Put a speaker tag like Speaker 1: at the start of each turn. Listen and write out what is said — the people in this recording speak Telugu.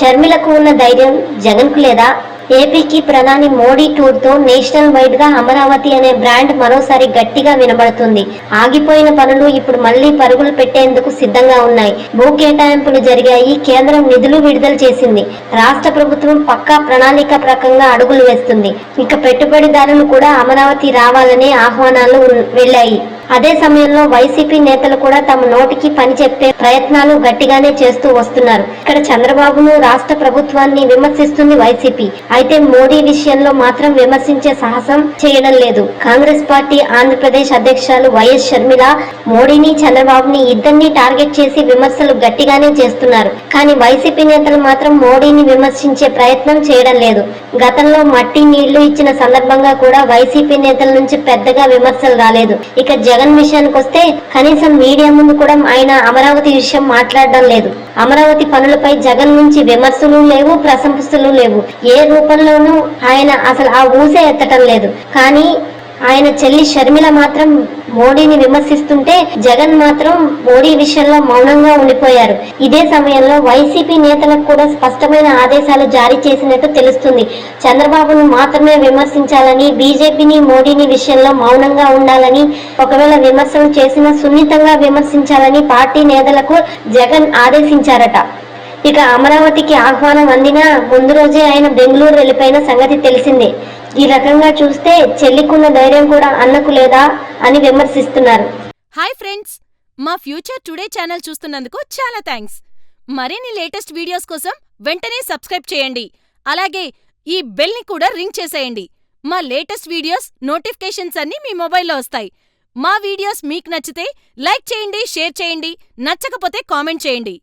Speaker 1: షర్మిలకు ఉన్న ధైర్యం జగన్కు లేదా? ఏపీకి ప్రధాని మోడీ టూర్తో నేషనల్ వైడ్గా అమరావతి అనే బ్రాండ్ మరోసారి గట్టిగా వినబడుతుంది. ఆగిపోయిన పనులు ఇప్పుడు మళ్ళీ పరుగులు పెట్టేందుకు సిద్ధంగా ఉన్నాయి. భూ కేటాయింపులు జరిగాయి కేంద్రం నిధులు విడుదల చేసింది. రాష్ట్ర ప్రభుత్వం పక్కా ప్రణాళిక ప్రకంగా అడుగులు వేస్తుంది. ఇక పెట్టుబడిదారులు కూడా అమరావతి రావాలనే ఆహ్వానాలు వెళ్ళాయి. అదే సమయంలో వైసీపీ నేతలు కూడా తమ నోటికి పని చెప్పే ప్రయత్నాలు గట్టిగానే చేస్తూ వస్తున్నారు. ఇక్కడ చంద్రబాబును రాష్ట్ర ప్రభుత్వాన్ని విమర్శిస్తుంది వైసీపీ. అయితే మోడీ విషయంలో మాత్రం విమర్శించే సాహసం చేయడం లేదు. కాంగ్రెస్ పార్టీ ఆంధ్రప్రదేశ్ అధ్యక్షురాలు వైఎస్ షర్మిల మోడీని చంద్రబాబుని ఇద్దరిని టార్గెట్ చేసి విమర్శలు గట్టిగానే చేస్తున్నారు. కానీ వైసీపీ నేతలు మాత్రం మోడీని విమర్శించే ప్రయత్నం చేయడం లేదు. గతంలో మట్టి నీళ్ళు ఇచ్చిన సందర్భంగా కూడా వైసీపీ నేతల నుంచి పెద్దగా విమర్శలు రాలేదు. ఇక జగన్ విషయానికి వస్తే కనీసం మీడియా ముందు కూడా ఆయన అమరావతి విషయం మాట్లాడడం లేదు. అమరావతి పనులపై జగన్ నుంచి విమర్శలు లేవు ప్రశంసలు లేవు. ఏ రూపంలోనూ ఆయన అసలు ఆ ఊసే ఎత్తటం లేదు. కానీ ఆయన చెల్లి షర్మిల మాత్రం మోడీని విమర్శిస్తుంటే జగన్ మాత్రం మోడీ విషయంలో మౌనంగా ఉండిపోయారు. ఇదే సమయంలో వైసీపీ నేతలకు కూడా స్పష్టమైన ఆదేశాలు జారీ చేసినట్టు తెలుస్తుంది. చంద్రబాబును మాత్రమే విమర్శించాలని బీజేపీని మోడీని విషయంలో మౌనంగా ఉండాలని ఒకవేళ విమర్శలు చేసినా సున్నితంగా విమర్శించాలని పార్టీ నేతలకు జగన్ ఆదేశించారట. ఇక అమరావతికి ఆహ్వానం అందినా ముందు రోజే ఆయన బెంగళూరు వెళ్ళిపోయిన సంగతి తెలిసిందే. ఈ రకంగా చూస్తే చెల్లికున్న ధైర్యం కూడా అన్నకు లేదా అని విమర్శిస్తున్నారు.
Speaker 2: హాయ్ ఫ్రెండ్స్ మా ఫ్యూచర్ టుడే ఛానల్ చూస్తున్నందుకు చాలా థ్యాంక్స్. మరిన్ని లేటెస్ట్ వీడియోస్ కోసం వెంటనే సబ్స్క్రైబ్ చేయండి. అలాగే ఈ బెల్ని కూడా రింగ్ చేసేయండి. మా లేటెస్ట్ వీడియోస్ నోటిఫికేషన్స్ అన్నీ మీ మొబైల్లో వస్తాయి. మా వీడియోస్ మీకు నచ్చితే లైక్ చేయండి షేర్ చేయండి నచ్చకపోతే కామెంట్ చేయండి.